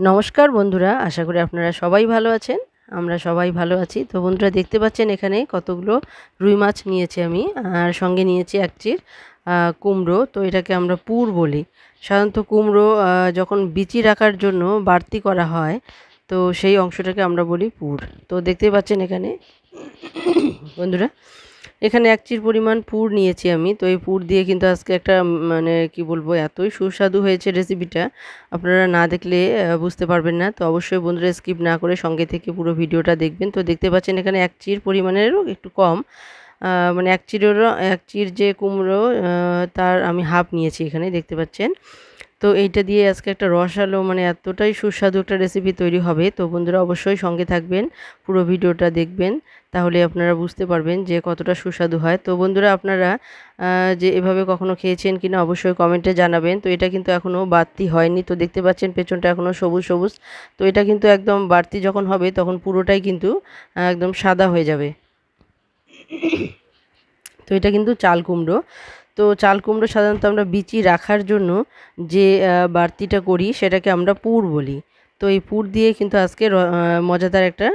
নমস্কার বন্ধুরা, আশা করি আপনারা সবাই ভালো আছেন। আমরা সবাই ভালো আছি। তো বন্ধুরা, দেখতে পাচ্ছেন এখানে কতগুলো রুই মাছ নিয়েছি আমি, আর সঙ্গে নিয়েছি একচির কুমড়ো। তো এটাকে আমরা পুর বলি। সাধারণত কুমড়ো যখন বিচি রাখার জন্য বাড়তি করা হয়, তো সেই অংশটাকে আমরা বলি পুর। তো দেখতে পাচ্ছেন এখানে, বন্ধুরা এখানে এক চির পরিমাণ পুর নিয়েছি আমি। তো এই পুর দিয়ে কিন্তু আজকে একটা মানে কি বলব, এতই সুস্বাদু হয়েছে রেসিপিটা আপনারা না দেখলে বুঝতে পারবেন না। তো অবশ্যই বন্ধুরা স্কিপ না করে সঙ্গে থেকে পুরো ভিডিওটা দেখবেন। তো দেখতে পাচ্ছেন এখানে এক চির পরিমাণেরও একটু কম। মানে এক চিরেরও, এক চির যে কুমড়ো তার আমি হাফ নিয়েছি এখানে, দেখতে পাচ্ছেন। তো এইটা দিয়ে আজকে একটা রসালো মানে এতটাই সুস্বাদু একটা রেসিপি তৈরি হবে। তো বন্ধুরা অবশ্যই সঙ্গে থাকবেন, পুরো ভিডিওটা দেখবেন, তাহলে আপনারা বুঝতে পারবেন যে কতটা সুস্বাদু হয়। তো বন্ধুরা আপনারা যে এভাবে কখনো খেয়েছেন কিনা অবশ্যই কমেন্টে জানাবেন। তো এটা কিন্তু এখনও বাড়তি হয়নি। তো দেখতে পাচ্ছেন পেছনটা এখনও সবুজ সবুজ। তো এটা কিন্তু একদম বাড়তি যখন হবে, তখন পুরোটাই কিন্তু একদম সাদা হয়ে যাবে। তো এটা কিন্তু চাল কুমড়ো। তো চাল কুমড়ো সাধারণত আমরা বিচি রাখার জন্য যে বাড়তিটা করি সেটাকে আমরা পুর বলি। তো এই পুর দিয়ে কিন্তু আজকে মজাদার একটা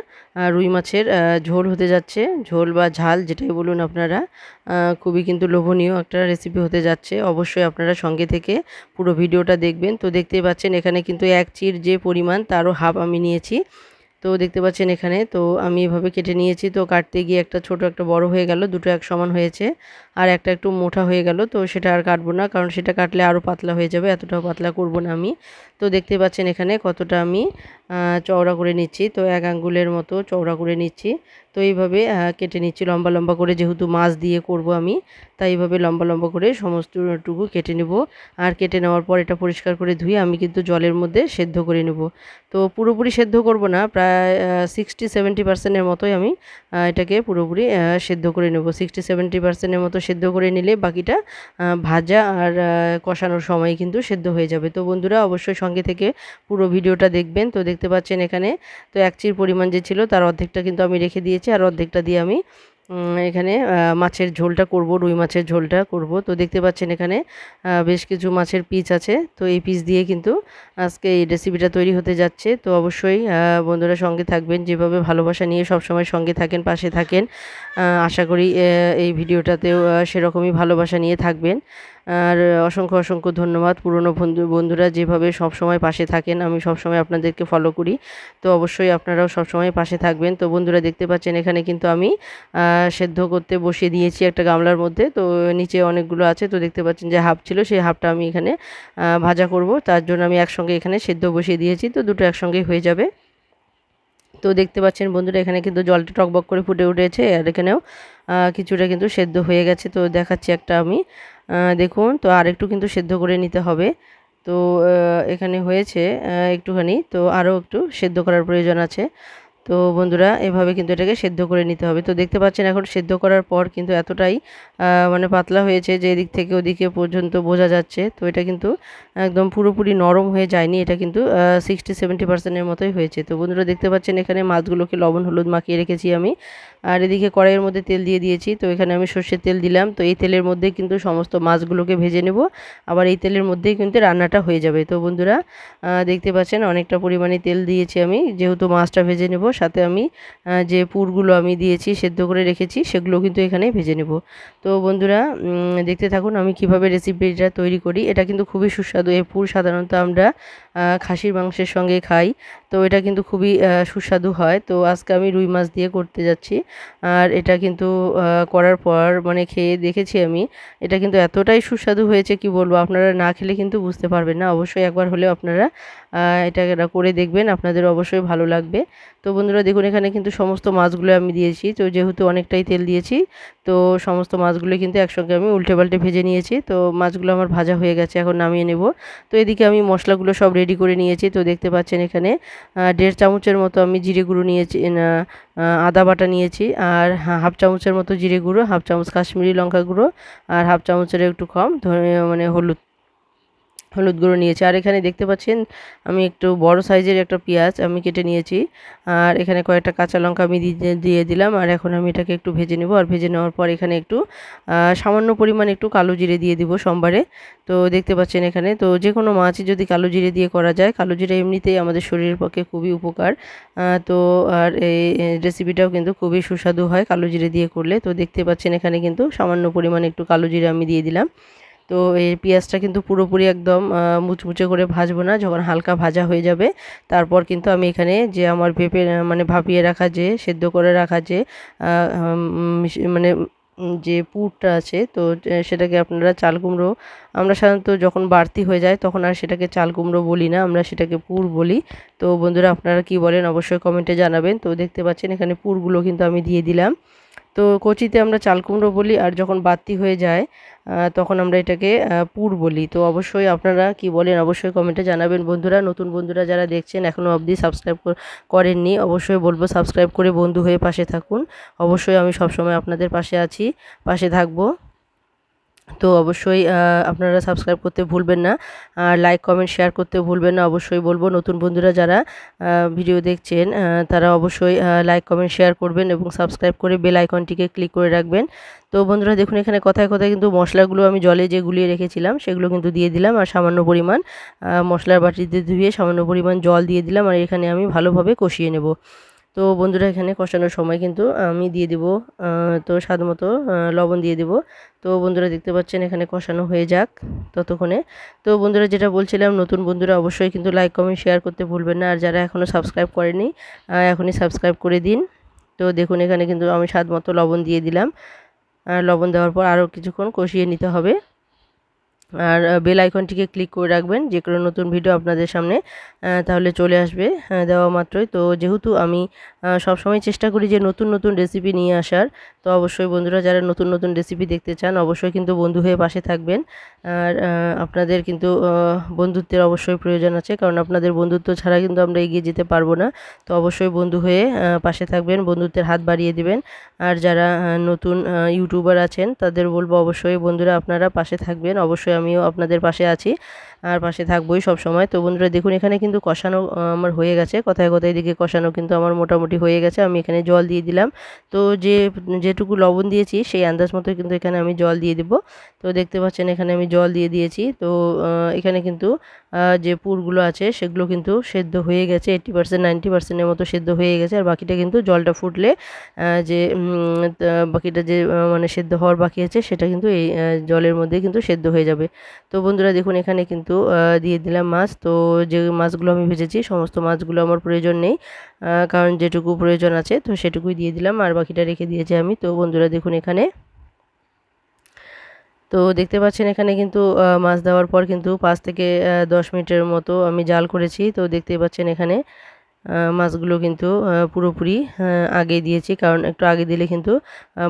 রুই মাছের ঝোল হতে যাচ্ছে। ঝোল বা ঝাল যেটাই বলুন আপনারা খুবই কিন্তু লোভনীয় একটা রেসিপি হতে যাচ্ছে। অবশ্যই আপনারা সঙ্গে থেকে পুরো ভিডিওটা দেখবেন। তো দেখতেই পাচ্ছেন এখানে কিন্তু এক চির যে পরিমাণ তারও হাফ আমি নিয়েছি। তো দেখতে পাচ্ছেন এখানে, তো আমি এভাবে কেটে নিয়েছি। তো কাটতে গিয়ে একটা ছোট একটা বড় হয়ে গেল, দুটো এক সমান হয়েছে। আর একটা একটু মোটা হয়ে গেল, তো সেটা আর কাটবো না, কারণ সেটা কাটলে আরও পাতলা হয়ে যাবে, এতটাও পাতলা করব না আমি। তো দেখতে পাচ্ছেন এখানে কতটা আমি চওড়া করে নিচ্ছি, তো এক আঙ্গুলের মতো চওড়া করে নিচ্ছি। তো এইভাবে কেটে নিচ্ছি লম্বা লম্বা করে, যেহেতু মাছ দিয়ে করব আমি, তাই এইভাবে লম্বা লম্বা করে সমস্তটুকু কেটে নেব। আর কেটে নেওয়ার পর এটা পরিষ্কার করে ধুয়ে আমি কিন্তু জলের মধ্যে সেদ্ধ করে নেব। তো পুরোপুরি সেদ্ধ করব না, প্রায় সিক্সটি সেভেন্টি পার্সেন্টের মতোই আমি এটাকে পুরোপুরি সেদ্ধ করে নেব। সিক্সটি সেভেন্টি পার্সেন্টের মতো সেদ্ধ করে নিলে বাকিটা ভাজা আর কষানোর সময় কিন্তু সেদ্ধ হয়ে যাবে। তো বন্ধুরা অবশ্যই সঙ্গে থেকে পুরো ভিডিওটা দেখবেন। তো দেখতে পাচ্ছেন এখানে, তো একচির পরিমাণ যে ছিল তার অর্ধেকটা কিন্তু আমি রেখে দিয়েছি। আর অর্ধেকটা দিয়ে আমি এখানে মাছের ঝোলটা করব, রুই মাছের ঝোলটা করব। তো দেখতে পাচ্ছেন এখানে বেশ কিছু মাছের পিস আছে। তো এই পিস দিয়ে কিন্তু আজকে এই রেসিপিটা তৈরি হতে যাচ্ছে। তো অবশ্যই বন্ধুরা সঙ্গে থাকবেন, যেভাবে ভালোবাসা নিয়ে সবসময় সঙ্গে থাকেন, পাশে থাকেন আশা করি এই ভিডিওটাতেও সেরকমই ভালোবাসা নিয়ে থাকবেন। আর অসংখ্য অসংখ্য ধন্যবাদ। পুরনো বন্ধু, বন্ধুরা যেভাবে সবসময় পাশে থাকেন, আমি সবসময় আপনাদেরকে ফলো করি। তো অবশ্যই আপনারাও সবসময় পাশে থাকবেন। তো বন্ধুরা দেখতে পাচ্ছেন, এখানে কিন্তু আমি সেদ্ধ করতে বসিয়ে দিয়েছি একটা গামলার মধ্যে। তো নিচে অনেকগুলো আছে, তো দেখতে পাচ্ছেন যে হাফ ছিল, সেই হাফটা আমি এখানে ভাজা করব। তার জন্য আমি একসঙ্গে এখানে সেদ্ধ বসিয়ে দিয়েছি। তো দুটো একসঙ্গেই হয়ে যাবে। তো দেখতে পাচ্ছেন বন্ধুরা, এখানে কিন্তু জলটা টকবক করে ফুটে উঠেছে আর এখানেও কিছুটা কিন্তু সেদ্ধ হয়ে গেছে। তো দেখাচ্ছি একটা আমি দেখুন, তো আর একটু কিন্তু সেদ্ধ করে নিতে হবে। তো এখানে হয়েছে একটুখানি, তো আরও একটু সেদ্ধ করার প্রয়োজন আছে। তো বন্ধুরা, এভাবে কিন্তু এটাকে সেদ্ধ করে নিতে হবে। তো দেখতে পাচ্ছেন এখন সেদ্ধ করার পর কিন্তু এতটাই মানে পাতলা হয়েছে যে এদিক থেকে ওদিকে পর্যন্ত বোঝা যাচ্ছে। তো এটা কিন্তু একদম পুরোপুরি নরম হয়ে যায়নি। এটা কিন্তু সিক্সটি সেভেন্টি পার্সেন্টের মতোই হয়েছে। তো বন্ধুরা, দেখতে পাচ্ছেন এখানে মাছগুলোকে লবণ, হলুদ মাখিয়ে রেখেছি আমি। আর এদিকে কড়াইয়ের মধ্যে তেল দিয়ে দিয়েছি। তো এখানে আমি সর্ষের তেল দিলাম। তো এই তেলের মধ্যে কিন্তু সমস্ত মাছগুলোকে ভেজে নেব। আবার এই তেলের মধ্যেই কিন্তু রান্নাটা হয়ে যাবে। তো বন্ধুরা দেখতে পাচ্ছেন অনেকটা পরিমাণে তেল দিয়েছি আমি। যেহেতু মাছটা ভেজে নেব, সাথে আমি যে পুরগুলো আমি দিয়েছি, সেদ্ধ করে রেখেছি, সেগুলো কিন্তু এখানে ভেজে নেব। তো বন্ধুরা দেখতে থাকুন আমি কীভাবে রেসিপিটা তৈরি করি। এটা কিন্তু খুবই সুস্বাদু। এই পুর সাধারণত আমরা খাসির মাংসের সঙ্গে খাই। তো এটা কিন্তু খুবই সুস্বাদু হয়। তো আজকে আমি রুই মাছ দিয়ে করতে যাচ্ছি। আর এটা কিন্তু করার পর মানে খেয়ে দেখেছি আমি, এটা কিন্তু এতটাই সুস্বাদু হয়েছে কি বলব? আপনারা না খেলে কিন্তু বুঝতে পারবেন না। অবশ্যই একবার হলেও আপনারা এটা করে দেখবেন, আপনাদের অবশ্যই ভালো লাগবে। তো বন্ধুরা, দেখুন, এখানে কিন্তু সমস্ত মাছগুলো আমি দিয়েছি। তো যেহেতু অনেকটাই তেল দিয়েছি, তো সমস্ত মাছগুলো কিন্তু একসঙ্গে আমি উল্টে পাল্টে ভেজে নিয়েছি। তো মাছগুলো আমার ভাজা হয়ে গেছে, এখন নামিয়ে নেব। তো এদিকে আমি মশলাগুলো সব রেডি করে নিয়েছি। তো দেখতে পাচ্ছেন এখানে দেড় চামচের মতো আমি জিরে গুঁড়ো নিয়েছি আদা বাটা নিয়েছি, আর হাফ চামচের মতো জিরে গুঁড়ো, হাফ চামচ কাশ্মীরি লঙ্কা গুঁড়ো, আর হাফ চামচের একটু কম মানে হলুদ। হলুদ গুঁড়ো নিয়েছি। আর এখানে দেখতে পাচ্ছেন, আমি একটু বড় সাইজের একটা পেঁয়াজ আমি কেটে নিয়েছি। আর এখানে কয়েকটা কাঁচা লঙ্কা আমি দিয়ে দিলাম। আর এখন আমি এটাকে একটু ভেজে নেব। আর ভেজে নেওয়ার পর এখানে একটু সামান্য পরিমাণ একটু কালো জিরে দিয়ে দিব সোমবারে। তো দেখতে পাচ্ছেন এখানে, তো যে কোনো মাছই যদি কালো জিরে দিয়ে করা যায়, কালো জিরে এমনিতেই আমাদের শরীরের পক্ষে খুবই উপকার। তো আর এই রেসিপিটাও কিন্তু খুবই সুস্বাদু হয় কালো জিরে দিয়ে করলে। তো দেখতে পাচ্ছেন এখানে কিন্তু সামান্য পরিমাণ একটু কালো জিরে আমি দিয়ে দিলাম। তো এই পেঁয়াজটা কিন্তু পুরোপুরি একদম মুচমুচে করে ভাজবো না, যখন হালকা ভাজা হয়ে যাবে, তারপর কিন্তু আমি এখানে যে আমার পেঁপে মানে ভাপিয়ে রাখা যে, সেদ্ধ করে রাখা যে মানে যে পুরটা আছে, তো সেটাকে আপনারা চাল কুমড়ো, আমরা সাধারণত যখন বাড়তি হয়ে যায়, তখন আর সেটাকে চাল কুমড়ো বলি না, আমরা সেটাকে পুর বলি। তো বন্ধুরা, আপনারা কি বলেন, অবশ্যই কমেন্টে জানাবেন। তো দেখতে পাচ্ছেন, এখানে পুরগুলো কিন্তু আমি দিয়ে দিলাম। তো কচিতে আমরা চাল কুমড়ো বলি আর যখন বাতি হয়ে যায় তখন আমরা এটাকে পুর বলি। তো অবশ্যই আপনারা কি বলেন, অবশ্যই কমেন্টে জানাবেন। বন্ধুরা, নতুন বন্ধুরা যারা দেখছেন এখনও অবধি সাবস্ক্রাইব করেননি, অবশ্যই বলব সাবস্ক্রাইব করে বন্ধু হয়ে পাশে থাকুন। অবশ্যই আমি সবসময় আপনাদের পাশে আছি, পাশে থাকব। তো অবশ্যই আপনারা সাবস্ক্রাইব করতে ভুলবেন না। আর লাইক কমেন্ট শেয়ার করতে ভুলবেন না। অবশ্যই বলব, নতুন বন্ধুরা যারা ভিডিও দেখছেন তারা অবশ্যই লাইক কমেন্ট শেয়ার করবেন এবং সাবস্ক্রাইব করে বেল আইকনটিকে ক্লিক করে রাখবেন। তো বন্ধুরা, দেখুন এখানে কথায় কথায় কিন্তু মশলাগুলো আমি জলে যে গুলিয়ে রেখেছিলাম, সেগুলো কিন্তু দিয়ে দিলাম আর সামান্য পরিমাণ মশলার বাটিতে ধুয়ে সামান্য পরিমাণ জল দিয়ে দিলাম। আর এখানে আমি ভালোভাবে কষিয়ে নেব। তো বন্ধুরা এখানে কষানোর সময় কিন্তু আমি দিয়ে দিব তো স্বাদ মতো লবণ দিয়ে দিব। তো বন্ধুরা দেখতে পাচ্ছেন এখানে কষানো হয়ে যাক ততক্ষণে। তো বন্ধুরা যেটা বলছিলাম, নতুন বন্ধুরা অবশ্যই কিন্তু লাইক কমেন্ট শেয়ার করতে ভুলবেন না। আর যারা এখনও সাবস্ক্রাইব করেনি এখনই সাবস্ক্রাইব করে দিন। তো দেখুন এখানে কিন্তু আমি স্বাদ মতো লবণ দিয়ে দিলাম। আর লবণ দেওয়ার পর আরও কিছুক্ষণ কষিয়ে নিতে হবে। আর বেল আইকনটিকে ক্লিক করে রাখবেন, যে কোনো নতুন ভিডিও আপনাদের সামনে তাহলে চলে আসবে দেওয়া মাত্রই। তো যেহেতু আমি সবসময় চেষ্টা করি যে নতুন নতুন রেসিপি নিয়ে আসার, তো অবশ্যই বন্ধুরা যারা নতুন নতুন রেসিপি দেখতে চান, অবশ্যই কিন্তু বন্ধু হয়ে পাশে থাকবেন। আর আপনাদের কিন্তু বন্ধুত্বের অবশ্যই প্রয়োজন আছে, কারণ আপনাদের বন্ধুত্ব ছাড়া কিন্তু আমরা এগিয়ে যেতে পারব না। তো অবশ্যই বন্ধু হয়ে পাশে থাকবেন, বন্ধুত্বের হাত বাড়িয়ে দিবেন। আর যারা নতুন ইউটিউবার আছেন, তাদের বলব অবশ্যই বন্ধুরা আপনারা পাশে থাকবেন, অবশ্যই আমিও আপনাদের পাশে আছি, আর পাশে থাকবোই সব সময় তো বন্ধুরা, দেখুন, এখানে কিন্তু কষানো আমার হয়ে গেছে। কথায় কথায় দিকে কষানো কিন্তু আমার মোটামুটি হয়ে গেছে। আমি এখানে জল দিয়ে দিলাম। তো যে, যেটুকু লবণ দিয়েছি, সেই আন্দাজ মতো কিন্তু এখানে আমি জল দিয়ে দেবো। তো দেখতে পাচ্ছেন, এখানে আমি জল দিয়ে দিয়েছি। তো এখানে কিন্তু যে পুরগুলো আছে, সেগুলো কিন্তু সেদ্ধ হয়ে গেছে। এইট্টি পার্সেন্ট নাইনটি পার্সেন্টের মতো সেদ্ধ হয়ে গেছে। আর বাকিটা কিন্তু জলটা ফুটলে যে বাকিটা যে মানে সেদ্ধ হওয়ার বাকি আছে, সেটা কিন্তু এই জলের মধ্যে কিন্তু সেদ্ধ হয়ে যাবে। তো বন্ধুরা, দেখুন, এখানে কিন্তু দিয়ে দিলাম মাছ। তো যে মাছগুলো আমি ভেজেছি, সমস্ত মাছগুলো আমার প্রয়োজন নেই কারণ যেটুকু প্রয়োজন আছে, তো সেটুকুই দিয়ে দিলাম। আর বাকিটা রেখে দিয়েছি আমি। তো বন্ধুরা, দেখুন এখানে তো দেখতে পাচ্ছেন এখানে কিন্তু মাছ দেওয়ার পর কিন্তু পাঁচ থেকে দশ মিনিটের মতো আমি জাল করেছি। তো দেখতে পাচ্ছেন এখানে মাছগুলো কিন্তু পুরোপুরি আগে দিয়েছি। কারণ একটু আগে দিলে কিন্তু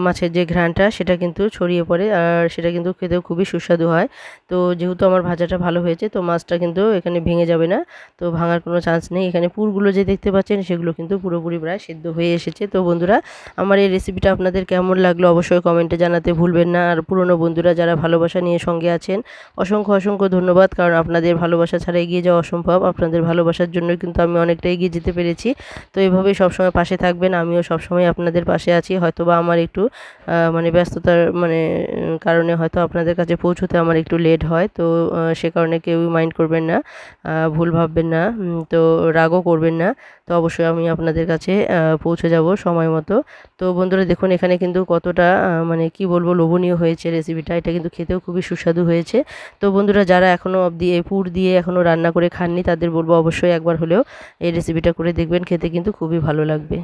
মাছের যে ঘ্রাণটা, সেটা কিন্তু ছড়িয়ে পড়ে আর সেটা কিন্তু খেতেও খুবই সুস্বাদু হয়। তো যেহেতু আমার ভাজাটা ভালো হয়েছে, তো মাছটা কিন্তু এখানে ভেঙে যাবে না। তো ভাঙার কোনো চান্স নেই। এখানে পুরগুলো যে দেখতে পাচ্ছেন, সেগুলো কিন্তু পুরোপুরি প্রায় সেদ্ধ হয়ে এসেছে। তো বন্ধুরা, আমার এই রেসিপিটা আপনাদের কেমন লাগল অবশ্যই কমেন্টে জানাতে ভুলবেন না। আর পুরনো বন্ধুরা যারা ভালোবাসা নিয়ে সঙ্গে আছেন, অসংখ্য অসংখ্য ধন্যবাদ। কারণ আপনাদের ভালোবাসা ছাড়া এগিয়ে যাওয়া অসম্ভব। আপনাদের ভালোবাসার জন্য কিন্তু আমি অনেকটা এগিয়ে যেতে পেরেছি। তো এইভাবেই সবসময় পাশে থাকবেন, আমিও সবসময় আপনাদের পাশে আছি। হয়তো বা আমার একটু মানে ব্যস্ততার মানে কারণে হয়তো আপনাদের কাছে পৌঁছতে আমার একটু লেট হয়। তো সে কারণে কেউই মাইন্ড করবেন না ভুল ভাববেন না তো রাগও করবেন না। তো অবশ্যই আমি আপনাদের কাছে পৌঁছে যাব সময় মতো। তো বন্ধুরা দেখুন, এখানে কিন্তু কতটা মানে কি বলব, লোভনীয় হয়েছে রেসিপিটা। এটা কিন্তু খেতেও খুবই সুস্বাদু হয়েছে। তো বন্ধুরা যারা এখনও অবধি পুর দিয়ে এখনও রান্না করে খাননি, তাদের বলব অবশ্যই একবার হলেও এই রেসিপিটা করে দেখবেন খেতে কিন্তু খুবই ভালো লাগবে।